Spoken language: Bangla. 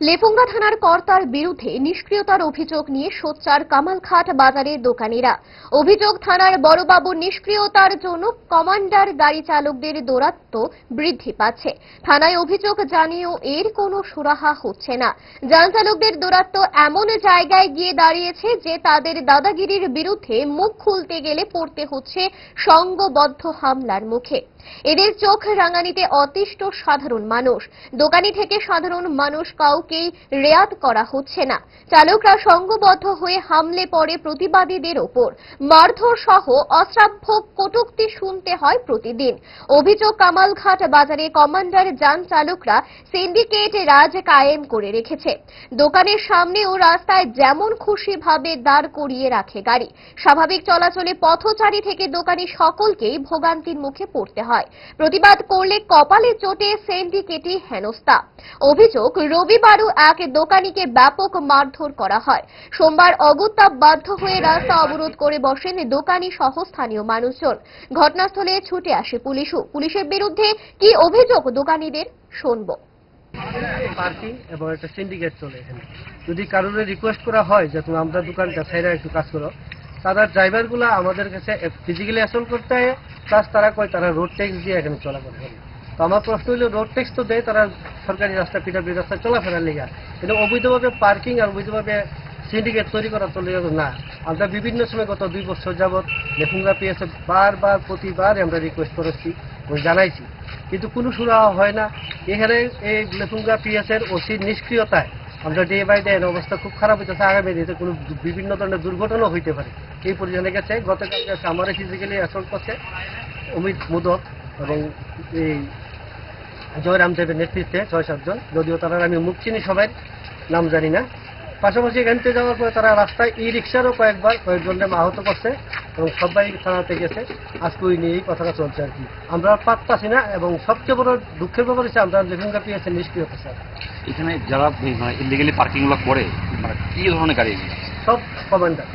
লেফুঙ্গা থানার কর্তার বিরুদ্ধে নিষ্ক্রিয়তার অভিযোগ নিয়ে সোচ্চার কামালঘাট বাজারের দোকানিরা। অভিযোগ থানার বড়বাবুর নিষ্ক্রিয়তার জন্য কমান্ডার গাড়ি চালকদের দৌরাত্ম বৃদ্ধি পাচ্ছে। থানায় অভিযোগ জানিয়েও এর কোনো সুরাহা হচ্ছে না। যান চালকদের দৌরাত্ম এমন জায়গায় গিয়ে দাঁড়িয়েছে যে তাদের দাদাগিরির বিরুদ্ধে মুখ খুলতে গেলে পড়তে হচ্ছে সংঘবদ্ধ হামলার মুখে। এদের চোখ রাঙানিতে অতিষ্ঠ সাধারণ মানুষ। দোকানি থেকে সাধারণ মানুষ কাউকেই রেয়াত করা হচ্ছে না। চালকরা সংঘবদ্ধ হয়ে হামলে পড়ে প্রতিবাদীদের ওপর। মারধর সহ অশ্রাব্য কটুক্তি শুনতে হয় প্রতিদিন। অভিযোগ কামালঘাট বাজারে কমান্ডার যান চালকরা সিন্ডিকেট রাজ কায়েম করে রেখেছে। দোকানের সামনে ও রাস্তায় যেমন খুশি ভাবে দাঁড় করিয়ে রাখে গাড়ি। স্বাভাবিক চলাচলে পথচারী থেকে দোকানি সকলকেই ভোগান্তির মুখে পড়তে হয়। প্রতিবাদ করলে কপালে চোটে সিন্ডিকেটই হেনস্থা। অভিযোগ রবিবারও এক দোকানিকে ব্যাপক মারধর করা হয়। সোমবার অগত্যা বাধ্য হয়ে রাস্তা অবরোধ করে বসেন দোকানি সহ স্থানীয় মানুষজন। ঘটনাস্থলে ছুটে আসে পুলিশও। পুলিশের বিরুদ্ধে কি অভিযোগ দোকানিদের? শুনব। পার্কিং এবং একটা সিন্ডিকেট চলে এখানে। যদি কারোর রিকোয়েস্ট করা হয় যে তুমি আমরা দোকানটা সাইডে একটু কাজ করো, তারা ড্রাইভারগুলো আমাদের কাছে ফিজিক্যালি অ্যাসল্ট করতে হয় প্লাস তারা কয় তারা রোড ট্যাক্স দিয়ে এখানে চলাফেরা করে। তো আমার প্রশ্ন হলো রোড ট্যাক্স তো দেয়, তারা সরকারি রাস্তা পিঠাপি রাস্তায় চলাফেরার লেগে। কিন্তু অবৈধভাবে পার্কিং আর অবৈধভাবে সিন্ডিকেট তৈরি করা চলে না। আমরা বিভিন্ন সময় গত দুই বছর যাবৎ লেফুঙ্গা পিএসএ বারবার প্রতিবার আমরা রিকোয়েস্ট করেছি এবং জানাইছি। কিন্তু কোনো সুরাহা হয় না। এখানে এই লেফুঙ্গা পিএসের ওসির নিষ্ক্রিয়তায় আমরা ডে বাই ডে অবস্থা খুব খারাপ হইতেছে। আগামী দিনে কোনো বিভিন্ন ধরনের দুর্ঘটনাও হইতে পারে। এই পরিজনে গেছে। গতকাল আমার ফিজিক্যালি অ্যাসল্ট করছে অমিত মোদক এবং এই জয়রাম দেবের নেতৃত্বে ছয় সাতজন যদিও তারা আমি মুখ চিনি সবাই নাম জানি না। পাশাপাশি এখান থেকে যাওয়ার পরে তারা রাস্তায় ই রিক্সারও কয়েকবার কয়েকজনের আহত করছে এবং সবাই থানাতে গেছে। আজকে ওই নিয়ে এই কথাটা চলছে আর কি। আমরা পারতাছি না এবং সবচেয়ে বড় দুঃখের ব্যাপার হচ্ছে আমরা লেখনকা পেয়েছে নিষ্ক্রিয়তা স্যার এখানে যারা মানে ইলিগালি পার্কিংগুলো করে মানে কি ধরনের গাড়ি সব কমান্ডার।